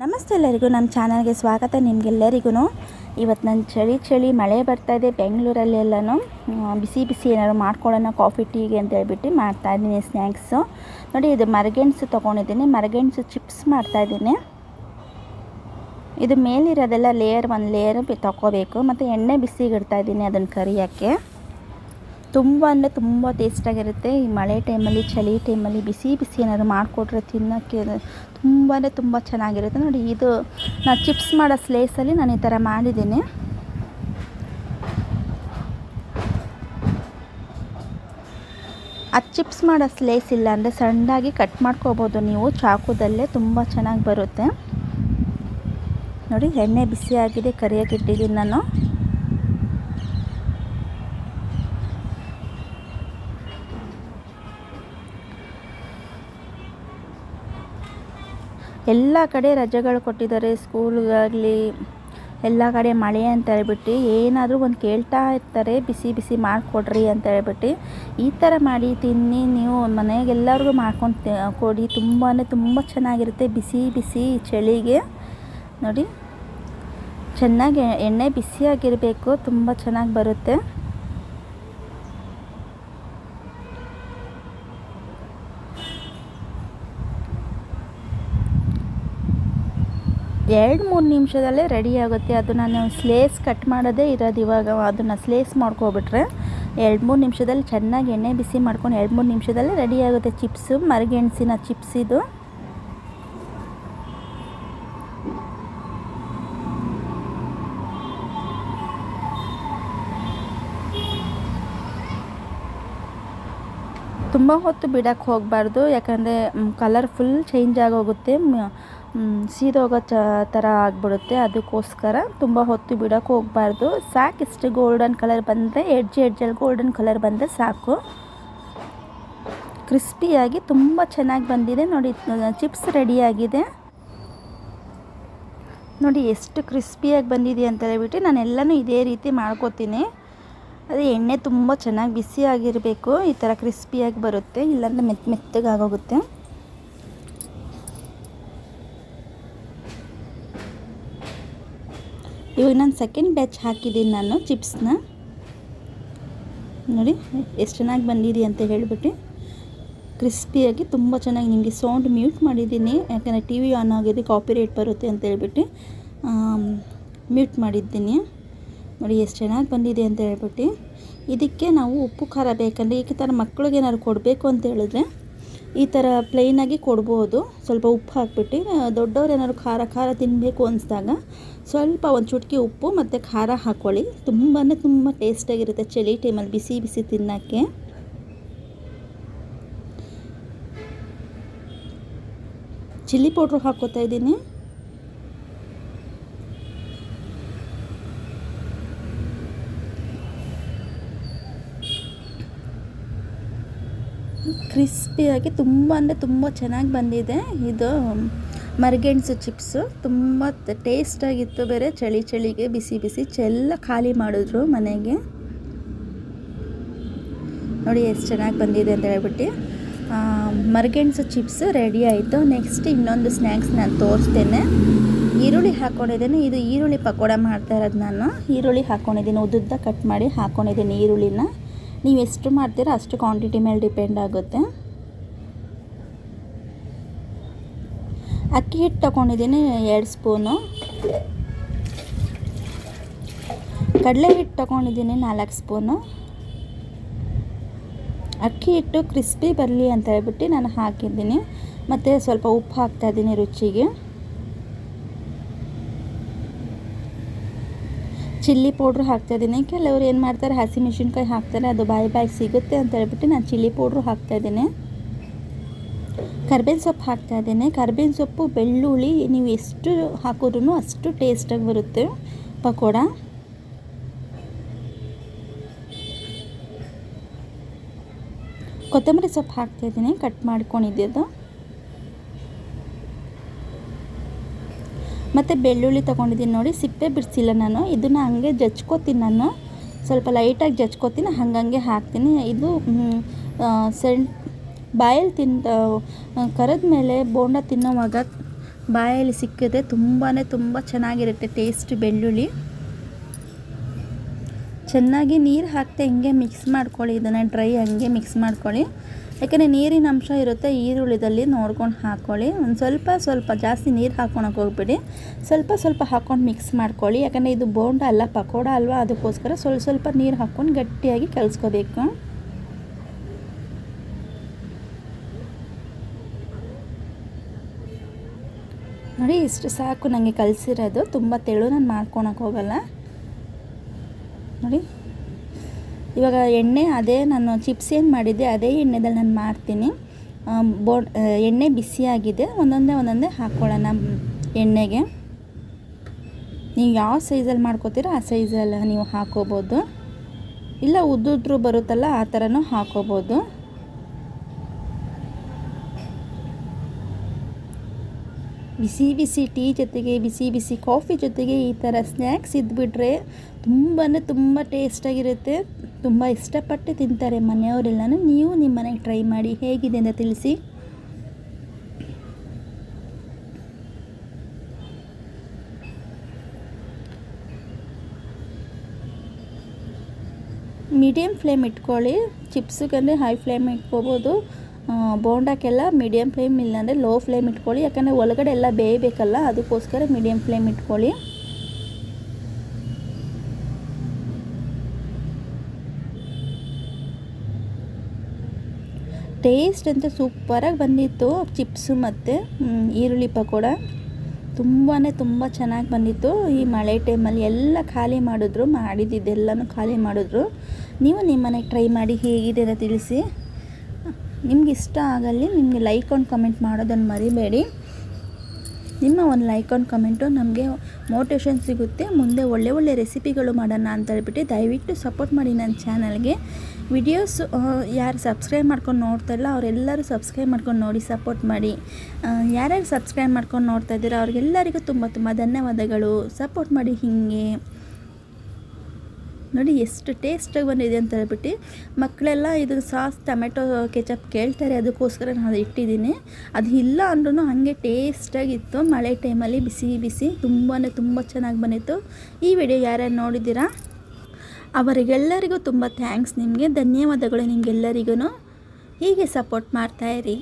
ನಮಸ್ತೆ ಎಲ್ಲರಿಗೂ ನಮ್ಮ ಚಾನಲ್ಗೆ ಸ್ವಾಗತ ನಿಮಗೆಲ್ಲರಿಗೂ ಇವತ್ತು ನಾನು ಚಳಿ ಚಳಿ ಮಳೆ ಬರ್ತಾ ಇದೆ ಬೆಂಗಳೂರಲ್ಲೆಲ್ಲನೂ ಆ, ಬಿಸಿ ಬಿಸಿ ಏನಾದ್ರು ಮಾಡ್ಕೊಳ್ಳೋಣ ಕಾಫಿ ಟೀಗೆ ಅಂತ ಹೇಳ್ಬಿಟ್ಟು ಮಾಡ್ತಾಯಿದ್ದೀನಿ ಸ್ನ್ಯಾಕ್ಸು. ನೋಡಿ ಇದು ಮರಗೆಣಸು ತೊಗೊಂಡಿದ್ದೀನಿ ಮರಗೆಣಸು ಚಿಪ್ಸ್ ಮಾಡ್ತಾಯಿದ್ದೀನಿ ಇದು ಮೇಲಿರೋದೆಲ್ಲ ಲೇಯರ್ ಒಂದು ಲೇಯರ್ ತೊಗೋಬೇಕು ಮತ್ತು ಎಣ್ಣೆ ಬಿಸಿಗೆ ಇಡ್ತಾ ಇದ್ದೀನಿ ಅದನ್ನು ಕರಿಯೋಕ್ಕೆ. ತುಂಬ ಅಂದರೆ ತುಂಬ ಟೇಸ್ಟಾಗಿರುತ್ತೆ ಈ ಮಳೆ ಟೈಮಲ್ಲಿ ಚಳಿ ಟೈಮಲ್ಲಿ ಬಿಸಿ ಬಿಸಿ ಏನಾದ್ರು ಮಾಡಿಕೊಟ್ರೆ ತಿನ್ನೋಕ್ಕೆ ತುಂಬ ಅಂದರೆ ತುಂಬ ಚೆನ್ನಾಗಿರುತ್ತೆ. ನೋಡಿ ಇದು ನಾನು ಚಿಪ್ಸ್ ಮಾಡೋ ಸ್ಲೇಸಲ್ಲಿ ನಾನು ಈ ಥರ ಮಾಡಿದ್ದೀನಿ. ಆ ಚಿಪ್ಸ್ ಮಾಡೋ ಸ್ಲೇಸ್ ಇಲ್ಲ ಅಂದರೆ ಸಣ್ಣದಾಗಿ ಕಟ್ ಮಾಡ್ಕೋಬೋದು ನೀವು. ಚಾಕುದಲ್ಲೇ ತುಂಬ ಚೆನ್ನಾಗಿ ಬರುತ್ತೆ. ನೋಡಿ ಎಣ್ಣೆ ಬಿಸಿಯಾಗಿದೆ, ಕರಿಯಾಗಿಟ್ಟಿದ್ದೀನಿ ನಾನು. ಎಲ್ಲ ಕಡೆ ರಜೆಗಳು ಕೊಟ್ಟಿದ್ದಾರೆ. ಸ್ಕೂಲ್ಗಾಗಲಿ ಎಲ್ಲ ಕಡೆ ಮಳೆ ಅಂತ ಹೇಳ್ಬಿಟ್ಟು ಏನಾದರೂ ಒಂದು ಕೇಳ್ತಾ ಇರ್ತಾರೆ. ಬಿಸಿ ಬಿಸಿ ಮಾಡಿಕೊಡ್ರಿ ಅಂತ ಹೇಳ್ಬಿಟ್ಟು ಈ ಥರ ಮಾಡಿ ತಿನ್ನಿ, ನೀವು ಮನೆಗೆಲ್ಲರಿಗೂ ಮಾಡ್ಕೊಂಡು ಕೊಡಿ. ತುಂಬಾ ತುಂಬ ಚೆನ್ನಾಗಿರುತ್ತೆ ಬಿಸಿ ಬಿಸಿ ಚಳಿಗೆ. ನೋಡಿ, ಚೆನ್ನಾಗಿ ಎಣ್ಣೆ ಬಿಸಿಯಾಗಿರಬೇಕು. ತುಂಬ ಚೆನ್ನಾಗಿ ಬರುತ್ತೆ. ಎರಡು ಮೂರು ನಿಮಿಷದಲ್ಲೇ ರೆಡಿ ಆಗುತ್ತೆ. ಅದು ನಾನು ಸ್ಲೇಸ್ ಕಟ್ ಮಾಡೋದೇ ಇರೋದು ಇವಾಗ. ಅದನ್ನು ಸ್ಲೇಸ್ ಮಾಡ್ಕೊಬಿಟ್ರೆ ಎರಡು ಮೂರು ನಿಮಿಷದಲ್ಲಿ ಚೆನ್ನಾಗಿ ಎಣ್ಣೆ ಬಿಸಿ ಮಾಡ್ಕೊಂಡು ಎರಡು ಮೂರು ನಿಮಿಷದಲ್ಲೇ ರೆಡಿ ಆಗುತ್ತೆ ಚಿಪ್ಸು ಮರಗೆಣಸಿನ ಚಿಪ್ಸ್ ಇದು. ತುಂಬ ಹೊತ್ತು ಬಿಡೋಕ್ಕೆ ಹೋಗಬಾರ್ದು. ಯಾಕಂದರೆ ಕಲರ್ ಫುಲ್ ಚೇಂಜ್ ಆಗೋಗುತ್ತೆ. ಸೀದೋಗೋ ಚ ಥರ ಆಗಿಬಿಡುತ್ತೆ. ಅದಕ್ಕೋಸ್ಕರ ತುಂಬ ಹೊತ್ತು ಬಿಡೋಕ್ಕೆ ಹೋಗಬಾರ್ದು. ಸಾಕು, ಇಷ್ಟು ಗೋಲ್ಡನ್ ಕಲರ್ ಬಂದರೆ ಎಡ್ಜ್ ಎಡ್ಜಲ್ಲಿ ಗೋಲ್ಡನ್ ಕಲರ್ ಬಂದರೆ ಸಾಕು. ಕ್ರಿಸ್ಪಿಯಾಗಿ ತುಂಬ ಚೆನ್ನಾಗಿ ಬಂದಿದೆ. ನೋಡಿ ಚಿಪ್ಸ್ ರೆಡಿಯಾಗಿದೆ ನೋಡಿ, ಎಷ್ಟು ಕ್ರಿಸ್ಪಿಯಾಗಿ ಬಂದಿದೆ ಅಂತ ಹೇಳ್ಬಿಟ್ಟು ನಾನು ಎಲ್ಲನೂ ಇದೇ ರೀತಿ ಮಾಡ್ಕೋತೀನಿ. ಅದೇ ಎಣ್ಣೆ ತುಂಬ ಚೆನ್ನಾಗಿ ಬಿಸಿಯಾಗಿರಬೇಕು ಈ ಥರ ಕ್ರಿಸ್ಪಿಯಾಗಿ ಬರುತ್ತೆ. ಇಲ್ಲಾಂದರೆ ಮೆತ್ತ ಮೆತ್ತಗಾಗೋಗುತ್ತೆ. ಇವಾಗ ನಾನು ಸೆಕೆಂಡ್ ಬ್ಯಾಚ್ ಹಾಕಿದ್ದೀನಿ ನಾನು ಚಿಪ್ಸ್ನ ನೋಡಿ, ಎಷ್ಟು ಚೆನ್ನಾಗಿ ಬಂದಿದೆ ಅಂತ ಹೇಳಿಬಿಟ್ಟು ಕ್ರಿಸ್ಪಿಯಾಗಿ ತುಂಬ ಚೆನ್ನಾಗಿ ನಿಮಗೆ ಸೌಂಡ್ ಮ್ಯೂಟ್ ಮಾಡಿದ್ದೀನಿ. ಯಾಕಂದರೆ ಟಿ ವಿ ಆನ್ ಆಗಿದೆ ಕಾಪಿ ರೇಟ್ ಬರುತ್ತೆ ಅಂತ ಹೇಳ್ಬಿಟ್ಟು ಮ್ಯೂಟ್ ಮಾಡಿದ್ದೀನಿ. ನೋಡಿ, ಎಷ್ಟು ಚೆನ್ನಾಗಿ ಬಂದಿದೆ ಅಂತ ಹೇಳ್ಬಿಟ್ಟು. ಇದಕ್ಕೆ ನಾವು ಉಪ್ಪು ಖಾರ ಬೇಕಂದರೆ ಈಗ ಥರ ಮಕ್ಕಳಿಗೆ ಏನಾದ್ರು ಕೊಡಬೇಕು ಅಂತ ಹೇಳಿದ್ರೆ ಈ ಥರ ಪ್ಲೈನಾಗಿ ಕೊಡ್ಬೋದು. ಸ್ವಲ್ಪ ಉಪ್ಪು ಹಾಕ್ಬಿಟ್ಟು ದೊಡ್ಡವ್ರು ಏನಾದ್ರು ಖಾರ ಖಾರ ತಿನ್ನಬೇಕು ಅನಿಸಿದಾಗ ಸ್ವಲ್ಪ ಒಂದು ಚುಟ್ಕಿ ಉಪ್ಪು ಮತ್ತು ಖಾರ ಹಾಕ್ಕೊಳ್ಳಿ ತುಂಬಾ ತುಂಬ ಟೇಸ್ಟಾಗಿರುತ್ತೆ ಚಳಿ ಟೈಮಲ್ಲಿ ಬಿಸಿ ಬಿಸಿ ತಿನ್ನೋಕ್ಕೆ. ಚಿಲ್ಲಿ ಪೌಡ್ರು ಹಾಕ್ಕೋತಾ ಇದ್ದೀನಿ. ಕ್ರಿಸ್ಪಿಯಾಗಿ ತುಂಬ ಅಂದರೆ ತುಂಬ ಚೆನ್ನಾಗಿ ಬಂದಿದೆ. ಇದು ಮರಗೆಣಸು ಚಿಪ್ಸು. ತುಂಬ ಟೇಸ್ಟಾಗಿತ್ತು ಬೇರೆ. ಚಳಿ ಚಳಿಗೆ ಬಿಸಿ ಬಿಸಿ ಚೆಲ್ಲ ಖಾಲಿ ಮಾಡಿದ್ರು ಮನೆಗೆ. ನೋಡಿ ಎಷ್ಟು ಚೆನ್ನಾಗಿ ಬಂದಿದೆ ಅಂತ ಹೇಳ್ಬಿಟ್ಟು. ಮರ್ಗೆಣಸು ಚಿಪ್ಸ್ ರೆಡಿ ಆಯಿತು. ನೆಕ್ಸ್ಟ್ ಇನ್ನೊಂದು ಸ್ನ್ಯಾಕ್ಸ್ ನಾನು ತೋರಿಸ್ತೇನೆ. ಈರುಳ್ಳಿ ಹಾಕ್ಕೊಂಡಿದ್ದೀನಿ ಇದು ಈರುಳ್ಳಿ ಪಕೋಡ ಮಾಡ್ತಾ ಇರೋದು ನಾನು. ಈರುಳ್ಳಿ ಹಾಕ್ಕೊಂಡಿದ್ದೀನಿ ಉದ್ದುದ್ದ ಕಟ್ ಮಾಡಿ ಹಾಕ್ಕೊಂಡಿದ್ದೀನಿ ಈರುಳ್ಳಿನ. ನೀವು ಎಷ್ಟು ಮಾಡ್ತೀರೋ ಅಷ್ಟು ಕ್ವಾಂಟಿಟಿ ಮೇಲೆ ಡಿಪೆಂಡ್ ಆಗುತ್ತೆ. ಅಕ್ಕಿ ಹಿಟ್ಟು ತೊಗೊಂಡಿದ್ದೀನಿ ಎರಡು ಸ್ಪೂನು. ಕಡಲೆ ಹಿಟ್ಟು ತೊಗೊಂಡಿದ್ದೀನಿ ನಾಲ್ಕು ಸ್ಪೂನು. ಅಕ್ಕಿ ಹಿಟ್ಟು ಕ್ರಿಸ್ಪಿ ಬರಲಿ ಅಂತ ಹೇಳ್ಬಿಟ್ಟು ನಾನು ಹಾಕಿದ್ದೀನಿ. ಮತ್ತು ಸ್ವಲ್ಪ ಉಪ್ಪು ಹಾಕ್ತಾ ಇದ್ದೀನಿ ರುಚಿಗೆ. ಚಿಲ್ಲಿ ಪೌಡ್ರ್ ಹಾಕ್ತಾಯಿದ್ದೀನಿ ಕೆಲವರು ಏನು ಮಾಡ್ತಾರೆ, ಹಸಿ ಮೆಣಸಿನ್ಕಾಯಿ ಹಾಕ್ತಾರೆ, ಅದು ಬಾಯಿ ಬಾಯಿ ಸಿಗುತ್ತೆ ಅಂತ ಹೇಳ್ಬಿಟ್ಟು ನಾನು ಚಿಲ್ಲಿ ಪೌಡ್ರು ಹಾಕ್ತಾಯಿದ್ದೀನಿ ಕರ್ಬೇವಿನ ಸೊಪ್ಪು ಹಾಕ್ತಾಯಿದ್ದೀನಿ ಕರ್ಬೇವಿನ ಸೊಪ್ಪು, ಬೆಳ್ಳುಳ್ಳಿ, ನೀವು ಎಷ್ಟು ಹಾಕಿದ್ರೂ ಅಷ್ಟು ಟೇಸ್ಟಾಗಿ ಬರುತ್ತೆ ಪಕೋಡ. ಕೊತ್ತಂಬರಿ ಸೊಪ್ಪು ಹಾಕ್ತಾಯಿದ್ದೀನಿ ಕಟ್ ಮಾಡ್ಕೊಂಡಿದ್ದು. ಮತ್ತು ಬೆಳ್ಳುಳ್ಳಿ ತೊಗೊಂಡಿದ್ದೀನಿ ನೋಡಿ, ಸಿಪ್ಪೆ ಬಿಡಿಸಿಲ್ಲ ನಾನು. ಇದನ್ನು ಹಂಗೆ ಜಚ್ಕೋತೀನಿ ನಾನು. ಸ್ವಲ್ಪ ಲೈಟಾಗಿ ಜಚ್ಕೋತೀನಿ ಹಂಗಂಗೆ ಹಾಕ್ತೀನಿ. ಇದು ಸೆಂಟ್, ಬಾಯಲ್ಲಿ ತಿಂತ ಕರೆದ ಮೇಲೆ ಬೋಂಡ ತಿನ್ನೋವಾಗ ಬಾಯಲ್ಲಿ ಸಿಕ್ಕಿದ್ರೆ ತುಂಬಾ ತುಂಬ ಚೆನ್ನಾಗಿರುತ್ತೆ ಟೇಸ್ಟ್ ಬೆಳ್ಳುಳ್ಳಿ. ಚೆನ್ನಾಗಿ ನೀರು ಹಾಕ್ತೆ ಹಿಂಗೆ ಮಿಕ್ಸ್ ಮಾಡ್ಕೊಳ್ಳಿ, ಇದನ್ನು ಡ್ರೈ ಹಂಗೆ ಮಿಕ್ಸ್ ಮಾಡ್ಕೊಳ್ಳಿ. ಯಾಕಂದರೆ ನೀರಿನ ಅಂಶ ಇರುತ್ತೆ, ಈರುಳ್ಳಿದಲ್ಲಿ ನೋಡ್ಕೊಂಡು ಹಾಕ್ಕೊಳ್ಳಿ ಒಂದು ಸ್ವಲ್ಪ ಸ್ವಲ್ಪ ಜಾಸ್ತಿ ನೀರು ಹಾಕ್ಕೊಳಕ್ಕೆ ಹೋಗ್ಬಿಡಿ. ಸ್ವಲ್ಪ ಸ್ವಲ್ಪ ಹಾಕ್ಕೊಂಡು ಮಿಕ್ಸ್ ಮಾಡ್ಕೊಳ್ಳಿ. ಯಾಕಂದರೆ ಇದು ಬೋಂಡ ಅಲ್ಲ, ಪಕೋಡ ಅಲ್ವಾ? ಅದಕ್ಕೋಸ್ಕರ ಸ್ವಲ್ಪ ಸ್ವಲ್ಪ ನೀರು ಹಾಕ್ಕೊಂಡು ಗಟ್ಟಿಯಾಗಿ ಕಲಿಸ್ಕೋಬೇಕು. ನೋಡಿ, ಇಷ್ಟು ಸಾಕು ನನಗೆ ಕಲಿಸಿರೋದು. ತುಂಬ ತೆಳು, ನಾನು ಮಾಡ್ಕೊಳಕ್ಕೆ ಹೋಗಲ್ಲ. ನೋಡಿ. ಇವಾಗ ಎಣ್ಣೆ, ಅದೇ ನಾನು ಚಿಪ್ಸ್ ಏನು ಮಾಡಿದ್ದೆ, ಅದೇ ಎಣ್ಣೆದಲ್ಲಿ ನಾನು ಮಾಡ್ತೀನಿ. ಬೋ ಎಣ್ಣೆ ಬಿಸಿಯಾಗಿದೆ ಒಂದೊಂದೇ ಒಂದೊಂದೇ ಹಾಕ್ಕೊಳ್ಳೋಣ ಎಣ್ಣೆಗೆ. ನೀವು ಯಾವ ಸೈಜಲ್ಲಿ ಮಾಡ್ಕೋತೀರೋ ಆ ಸೈಜಲ್ಲಿ ನೀವು ಹಾಕೋಬೋದು. ಇಲ್ಲ ಉದ್ದುದ್ರು ಬರುತ್ತಲ್ಲ, ಆ ಥರನೂ ಹಾಕೋಬೋದು. ಬಿಸಿ ಬಿಸಿ ಟೀ ಜೊತೆಗೆ ಬಿಸಿ ಬಿಸಿ ಕಾಫಿ ಜೊತೆಗೆ ಈ ಥರ ಸ್ನ್ಯಾಕ್ಸ್ ಇದ್ಬಿಟ್ರೆ ತುಂಬಾ ತುಂಬ ಟೇಸ್ಟಾಗಿರುತ್ತೆ. ತುಂಬ ಇಷ್ಟಪಟ್ಟು ತಿಂತಾರೆ ಮನೆಯವರೆಲ್ಲನೂ. ನೀವು ನಿಮ್ಮ ಮನೆಗೆ ಟ್ರೈ ಮಾಡಿ ಹೇಗಿದೆ ಅಂತ ತಿಳಿಸಿ. ಮೀಡಿಯಮ್ ಫ್ಲೇಮ್ ಇಟ್ಕೊಳ್ಳಿ. ಚಿಪ್ಸಿಗಂದರೆ ಹೈ ಫ್ಲೇಮ್ ಇಟ್ಕೋಬೋದು. ಬೋಂಡಕ್ಕೆಲ್ಲ ಮೀಡಿಯಮ್ ಫ್ಲೇಮ್ ಇಲ್ಲಾಂದರೆ ಲೋ ಫ್ಲೇಮ್ ಇಟ್ಕೊಳ್ಳಿ. ಯಾಕಂದರೆ ಒಳಗಡೆ ಎಲ್ಲ ಬೇಯಬೇಕಲ್ಲ, ಅದಕ್ಕೋಸ್ಕರ ಮೀಡಿಯಮ್ ಫ್ಲೇಮ್ ಇಟ್ಕೊಳ್ಳಿ. ಟೇಸ್ಟ್ ಅಂತ ಸೂಪರಾಗಿ ಬಂದಿತ್ತು ಚಿಪ್ಸು ಮತ್ತು ಈರುಳ್ಳಿ ಪಕೋಡ. ತುಂಬಾ ತುಂಬ ಚೆನ್ನಾಗಿ ಬಂದಿತ್ತು. ಈ ಮಳೆ ಟೈಮಲ್ಲಿ ಎಲ್ಲ ಖಾಲಿ ಮಾಡಿದ್ರು ಮಾಡಿದ್ದೆಲ್ಲನೂ ಖಾಲಿ ಮಾಡಿದ್ರು. ನೀವು ನಿಮ್ಮನೆಗೆ ಟ್ರೈ ಮಾಡಿ ಹೇಗಿದೆ ಅಂತ ತಿಳಿಸಿ. ನಿಮ್ಗೆ ಇಷ್ಟ ಆಗಲ್ಲಿ ನಿಮಗೆ ಲೈಕ್ ಆ್ಯಂಡ್ ಕಮೆಂಟ್ ಮಾಡೋದನ್ನು ಮರಿಬೇಡಿ. ನಿಮ್ಮ ಒಂದು ಲೈಕ್ ಆ್ಯಂಡ್ ಕಮೆಂಟು ನಮಗೆ ಮೋಟಿವೇಶನ್ ಸಿಗುತ್ತೆ. ಮುಂದೆ ಒಳ್ಳೆ ಒಳ್ಳೆ ರೆಸಿಪಿಗಳು ಮಾಡೋಣ ಅಂತ ಹೇಳ್ಬಿಟ್ಟು ದಯವಿಟ್ಟು ಸಪೋರ್ಟ್ ಮಾಡಿ ನನ್ನ ಚಾನಲ್ಗೆ ವಿಡಿಯೋಸ್ ಯಾರು ಸಬ್ಸ್ಕ್ರೈಬ್ ಮಾಡ್ಕೊಂಡು ನೋಡ್ತಾರಲ್ಲ ಅವರೆಲ್ಲರೂ ಸಬ್ಸ್ಕ್ರೈಬ್ ಮಾಡ್ಕೊಂಡು ನೋಡಿ ಸಪೋರ್ಟ್ ಮಾಡಿ. ಯಾರ್ಯಾರು ಸಬ್ಸ್ಕ್ರೈಬ್ ಮಾಡ್ಕೊಂಡು ನೋಡ್ತಾ ಇದ್ದೀರೋ ಅವ್ರಿಗೆಲ್ಲರಿಗೂ ತುಂಬ ತುಂಬ ಧನ್ಯವಾದಗಳು. ಸಪೋರ್ಟ್ ಮಾಡಿ ಹೀಗೆ. ನೋಡಿ ಎಷ್ಟು ಟೇಸ್ಟಾಗಿ ಬಂದಿದೆ ಅಂತ ಹೇಳ್ಬಿಟ್ಟು ಮಕ್ಕಳೆಲ್ಲ ಇದು ಸಾಸ್, ಟೊಮೆಟೊ, ಕೆಚಪ್ ಕೇಳ್ತಾರೆ, ಅದಕ್ಕೋಸ್ಕರ ನಾನು ಅದು ಇಟ್ಟಿದ್ದೀನಿ. ಅದು ಇಲ್ಲ ಅಂದ್ರೂ ಹಾಗೆ ಟೇಸ್ಟಾಗಿತ್ತು. ಮಳೆ ಟೈಮಲ್ಲಿ ಬಿಸಿ ಬಿಸಿ ತುಂಬಾ ತುಂಬ ಚೆನ್ನಾಗಿ ಬಂದಿತ್ತು. ಈ ವಿಡಿಯೋ ಯಾರ್ಯಾರು ನೋಡಿದ್ದೀರಾ? ಅವರಿಗೆಲ್ಲರಿಗೂ ತುಂಬ ಥ್ಯಾಂಕ್ಸ್ ನಿಮಗೆ. ಧನ್ಯವಾದಗಳು ನಿಮಗೆಲ್ಲರಿಗೂ ಹೀಗೆ ಸಪೋರ್ಟ್ ಮಾಡ್ತಾಯಿರಿ